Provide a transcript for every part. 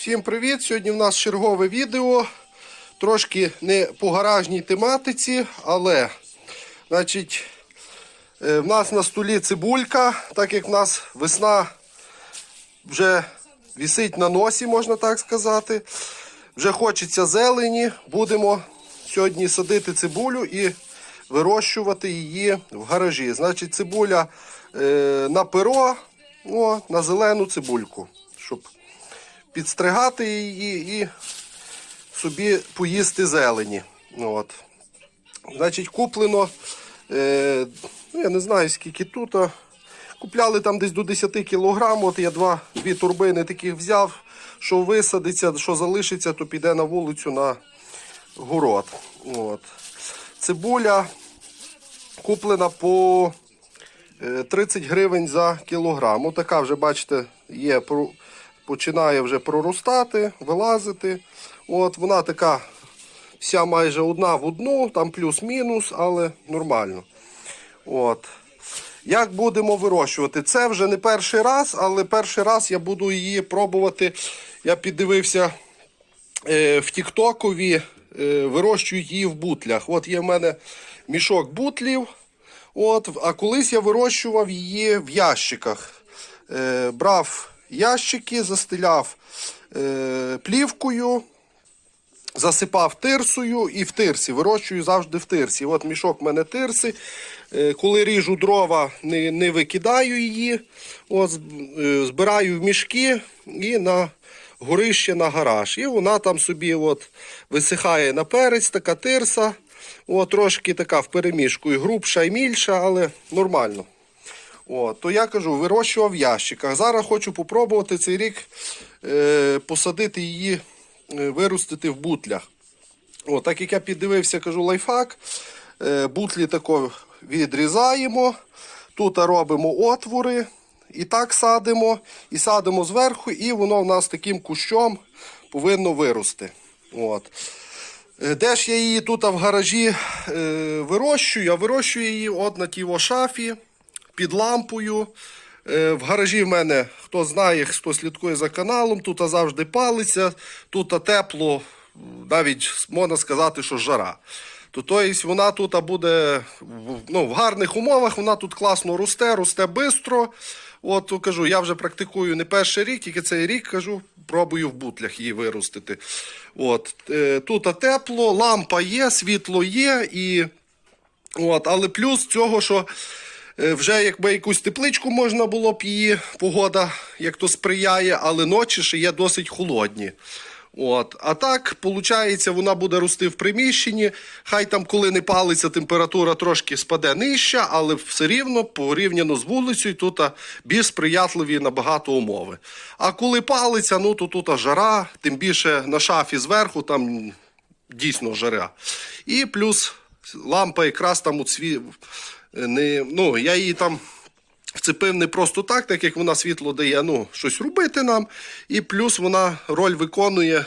Всім привіт! Сьогодні в нас чергове відео. Трошки не по гаражній тематиці, але значить, е, в нас на столі цибулька, так як в нас весна вже висить на носі, можна так сказати. Вже хочеться зелені. Будемо сьогодні садити цибулю і вирощувати її в гаражі. Значить, цибуля е, на перо, о, на зелену цибульку, щоб підстригати її і собі поїсти зелені. От. Значить, куплено, е, ну, я не знаю скільки тут. а Купляли там десь до 10 кілограм. От я два, дві турбини таких взяв, що висадиться, що залишиться, то піде на вулицю на город. От. Цибуля куплена по е, 30 гривень за кілограм. От така вже, бачите, є, починає вже проростати, вилазити. От, вона така вся майже одна в одну, там плюс-мінус, але нормально. От. Як будемо вирощувати? Це вже не перший раз, але перший раз я буду її пробувати. Я піддивився е, в Тіктокові, е, вирощують її в бутлях. От є в мене мішок бутлів. От, а колись я вирощував її в ящиках. Е, брав ящики, застеляв е, плівкою, засипав тирсою і в тирсі. Вирощую завжди в тирсі. От мішок в мене тирси. Е, Коли ріжу дрова, не, не викидаю її. От, е, збираю в мішки і на горище на гараж. І вона там собі от висихає на перець, така тирса. От, трошки така в перемішку. І грубша, і мільша, але нормально. От, то я кажу, вирощував в ящиках. Зараз хочу попробувати цей рік е, посадити її, е, виростити в бутлях. От, так як я піддивився, кажу, лайфхак. Е, бутлі тако відрізаємо. Тут робимо отвори. І так садимо, і садимо зверху, і воно в нас таким кущом повинно вирости. От. Е, Де ж я її тут в гаражі е, вирощую? Я вирощую її от на тій шафі під лампою. Е, В гаражі в мене, хто знає, хто слідкує за каналом, тут завжди палиться, тут тепло, навіть можна сказати, що жара. То, тобто вона тут буде ну, в гарних умовах, вона тут класно росте, росте швидко. От кажу, я вже практикую не перший рік, тільки цей рік кажу, пробую в бутлях її виростити. От, е, тут тепло, лампа є, світло є, і От, але плюс цього, що вже якби якусь тепличку можна було б її, погода як то сприяє, але ночі ще є досить холодні. От. А так, виходить, вона буде рости в приміщенні. Хай там, коли не палиться, температура трошки спаде нижча, але все рівно порівняно з вулицею тут більш сприятливі набагато умови. А коли палиться, ну то тут жара, тим більше на шафі зверху там дійсно жара. І плюс лампа якраз там у цві... не, ну, я її там вцепив не просто так, так як вона світло дає, ну, щось робити нам. І плюс вона роль виконує,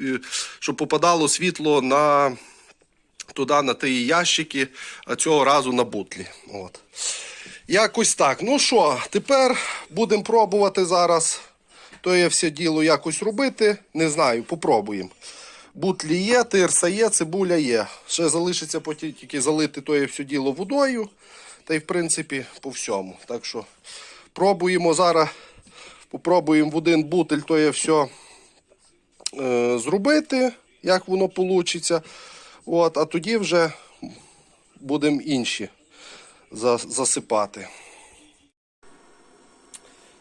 е, щоб попадало світло на туди, на ті ящики, а цього разу на бутлі. От. Якось так. Ну що, тепер будемо пробувати зараз. То є все діло якось робити. Не знаю, попробуємо. Бутлі є, тирса є, цибуля є. Ще залишиться потім тільки залити то все діло водою. Та й в принципі по всьому. Так що пробуємо зараз. Попробуємо в один бутиль то є все е, зробити, як воно вийде. От, а тоді вже будемо інші засипати.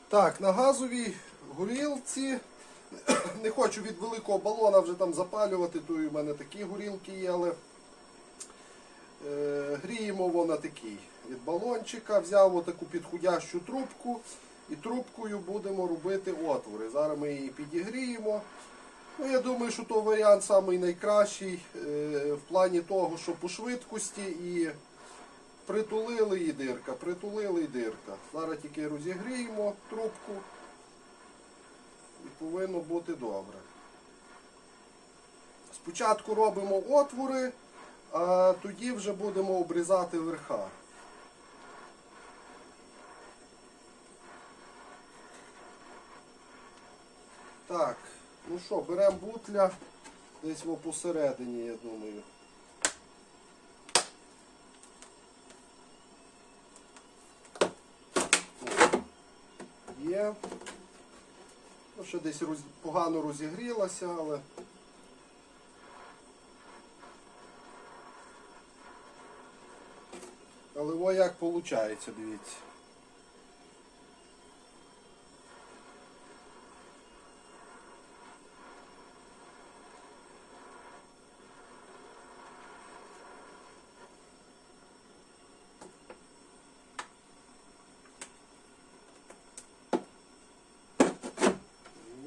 Так, на газовій горілці. Не хочу від великого балона вже там запалювати, то і в мене такі горілки є, але е, гріємо вона такий. Від балончика взяв отаку підходящу трубку і трубкою будемо робити отвори. Зараз ми її підігріємо. Ну, я думаю, що то варіант самий найкращий е, в плані того, що по швидкості і притулили і дирка, притулили і дирка. Зараз тільки розігріємо трубку і повинно бути добре. Спочатку робимо отвори, а тоді вже будемо обрізати верха. Так, Ну що, беремо бутля десь посередині, я думаю. Є. Ну, ще десь роз... погано розігрілася, але. Але о як виходить, дивіться.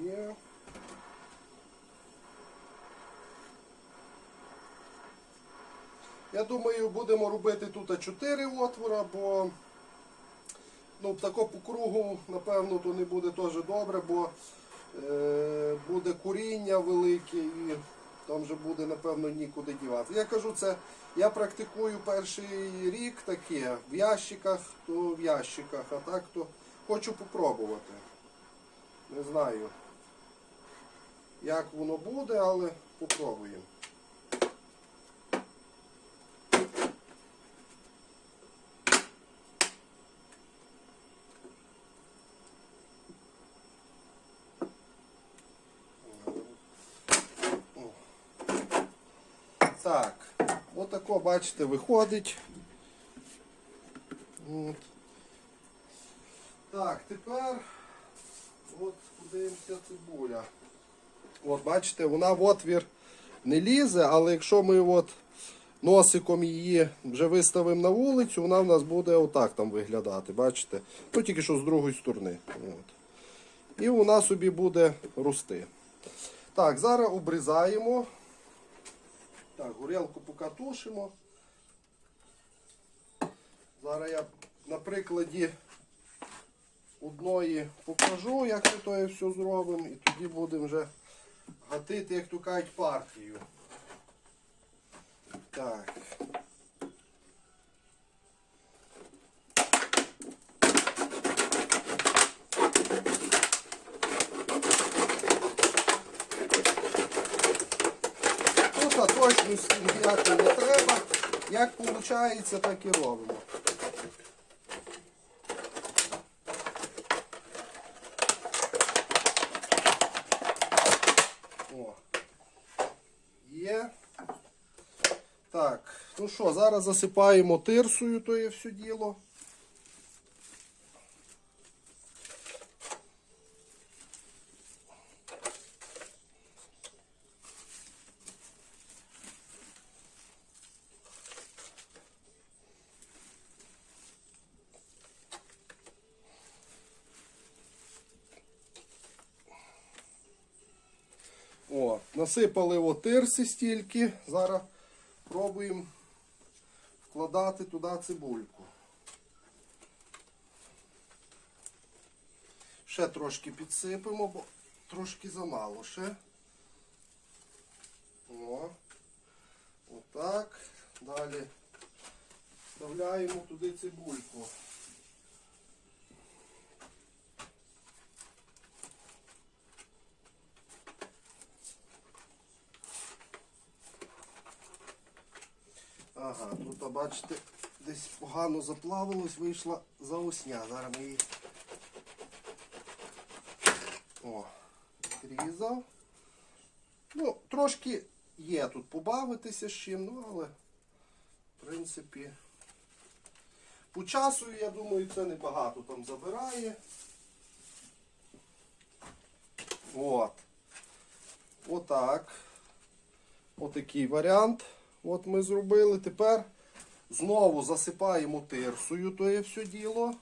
Є. Я думаю, будемо робити тут 4 отвора, бо ну, тако по кругу, напевно, то не буде теж добре, бо е, буде куріння велике і там вже буде, напевно, нікуди дівати. Я кажу, це я практикую перший рік таке, в ящиках, то в ящиках, а так то хочу попробувати. Не знаю, як воно буде, але попробуємо. Так, отако, бачите, виходить. От. Так, тепер от подивимося цибуля. От бачите, вона в отвір не лізе, але якщо ми от носиком її вже виставимо на вулицю, вона в нас буде отак там виглядати. Бачите? Ну тільки що з другої сторони. От. І вона собі буде рости. Так, зараз обрізаємо. Так, горілку покатушимо. Зараз я на прикладі одної покажу, як ми то все зробимо, і тоді будемо вже гатити, як то кажуть, партію. Так. Тут а не треба. Як виходить, так і робимо. О. Є. Так, ну що, зараз засипаємо тирсою, то є все діло. О, насипали о тирси стільки. Зараз пробуємо вкладати туди цибульку. Ще трошки підсипемо, бо трошки замало ще. О, отак. Далі вставляємо туди цибульку. Ага, тут, бачите, десь погано заплавилось, вийшла заосня. Зараз ми її. О, відрізав. Ну, трошки є тут побавитися з чим, ну але в принципі. По часу, я думаю, це небагато там забирає. От. Отак. Отакий варіант. От ми зробили. Тепер знову засипаємо тирсою, то є все діло.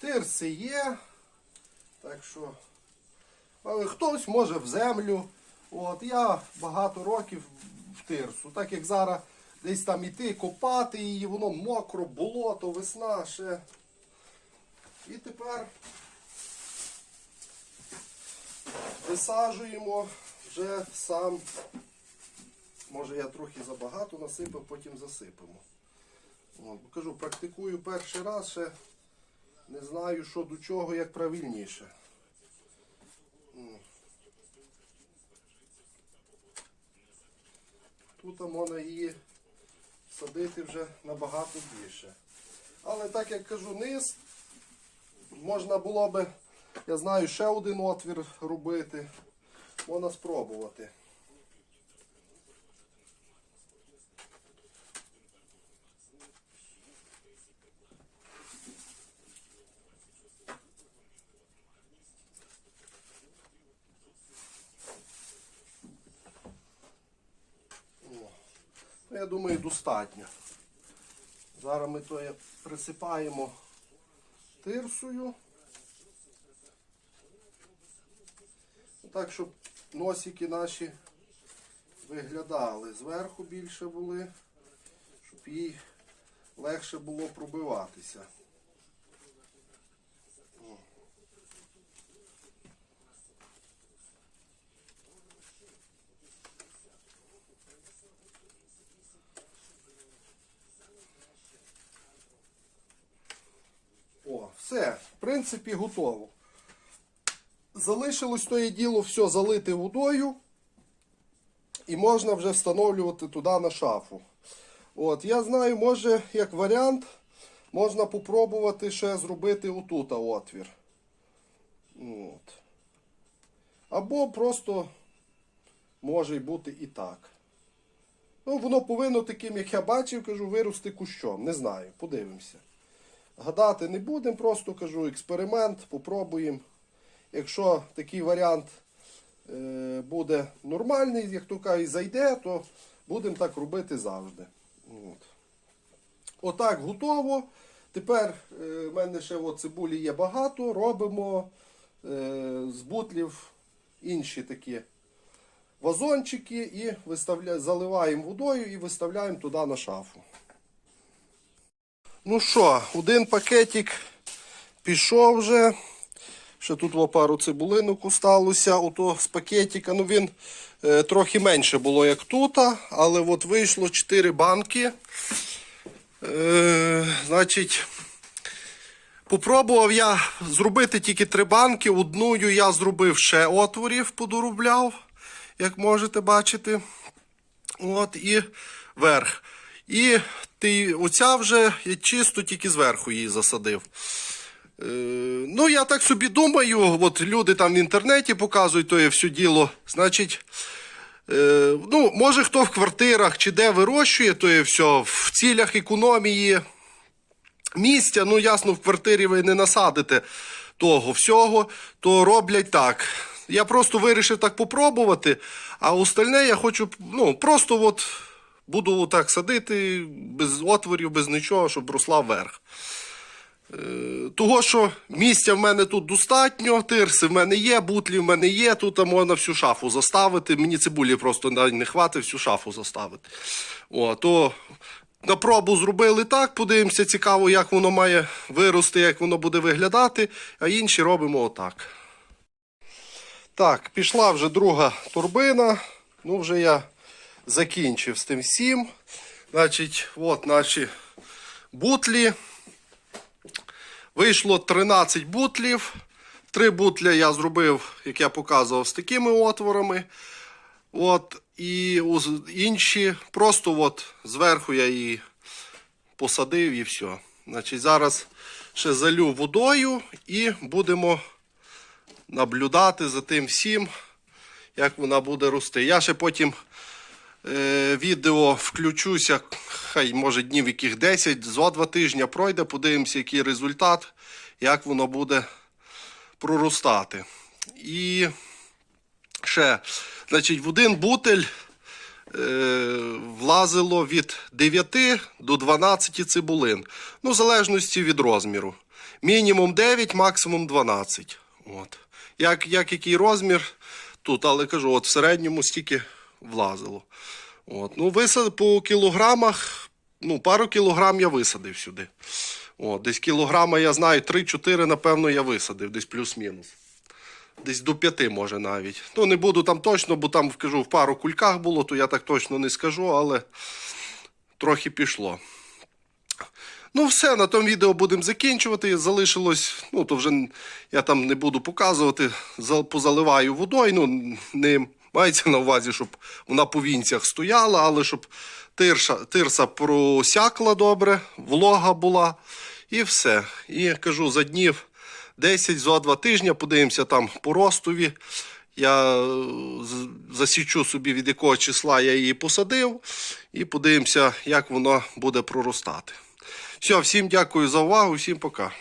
Тирси є. Так що хтось може в землю. От, я багато років в тирсу. Так як зараз десь там іти, копати її, воно мокро, болото, весна ще. І тепер висаджуємо вже сам. Може я трохи забагато насипав, потім засипемо. От, кажу, практикую перший раз, ще не знаю, що до чого, як правильніше. Тут можна її садити вже набагато більше. Але так як кажу, низ, можна було би, я знаю, ще один отвір робити. Можна спробувати. Я думаю, достатньо. Зараз ми то присипаємо тирсою. Так, щоб носики наші виглядали. Зверху більше були, щоб їй легше було пробиватися. О. О, все, в принципі, готово. Залишилось тоє діло все залити водою. І можна вже встановлювати туди на шафу. От, я знаю, може, як варіант, можна попробувати ще зробити отут отвір. От. Або просто може й бути і так. Ну, воно повинно таким, як я бачив, кажу, вирости кущом. Не знаю, подивимося. Гадати не будемо, просто кажу експеримент, попробуємо. Якщо такий варіант е, буде нормальний, як то кажуть, зайде, то будемо так робити завжди. От. Отак готово. Тепер е, в мене ще от цибулі є багато. Робимо е, з бутлів інші такі вазончики і заливаємо водою і виставляємо туди на шафу. Ну що, один пакетик пішов вже. Ще тут пару цибулинок осталося ото з пакетика. Ну він е, трохи менше було, як тут, але от вийшло 4 банки. Е, значить, попробував я зробити тільки 3 банки. Одною я зробив ще отворів, подоробляв, як можете бачити. От, і верх. І ти, оця вже чисто тільки зверху її засадив. Е, ну, я так собі думаю, от люди там в інтернеті показують, то є все діло. Значить, е, ну, може хто в квартирах чи де вирощує, то є все в цілях економії місця. Ну, ясно, в квартирі ви не насадите того всього, то роблять так. Я просто вирішив так попробувати, а остальне я хочу, ну, просто от буду так садити, без отворів, без нічого, щоб росла вверх. Е, Того, що місця в мене тут достатньо, тирси в мене є, бутлі в мене є, тут можна всю шафу заставити. Мені цибулі просто не хватить всю шафу заставити. О, то на пробу зробили так, подивимося, цікаво, як воно має вирости, як воно буде виглядати, а інші робимо отак. Так, пішла вже друга турбина. Ну, вже я закінчив з тим всім. Значить, от наші бутлі. Вийшло 13 бутлів. Три бутля я зробив, як я показував, з такими отворами. От, і інші просто от зверху я її посадив і все. Значить, зараз ще залю водою і будемо наблюдати за тим всім, як вона буде рости. Я ще потім відео включуся, хай може днів яких 10, зо два тижні пройде, подивимося, який результат, як воно буде проростати. І ще, значить, в один бутель е, влазило від 9 до 12 цибулин. Ну, в залежності від розміру. Мінімум 9, максимум 12. От. Як, як який розмір тут, але кажу, от в середньому стільки влазило. От. Ну, висад по кілограмах, ну, пару кілограм я висадив сюди. О, десь кілограма, я знаю, 3-4, напевно, я висадив, десь плюс-мінус. Десь до 5 може навіть. Ну, не буду там точно, бо там, кажу, в пару кульках було, то я так точно не скажу, але трохи пішло. Ну, все, на тому відео будемо закінчувати. Залишилось, ну, то вже я там не буду показувати. Позаливаю водою. Ну, не мається на увазі, щоб вона по вінцях стояла, але щоб тирша, тирса просякла добре, волога була. І все. І кажу, за днів 10 зо 2 тижня подивимося там по ростові. Я е, засічу собі, від якого числа я її посадив, і подивимося, як воно буде проростати. Все, всім дякую за увагу, всім пока.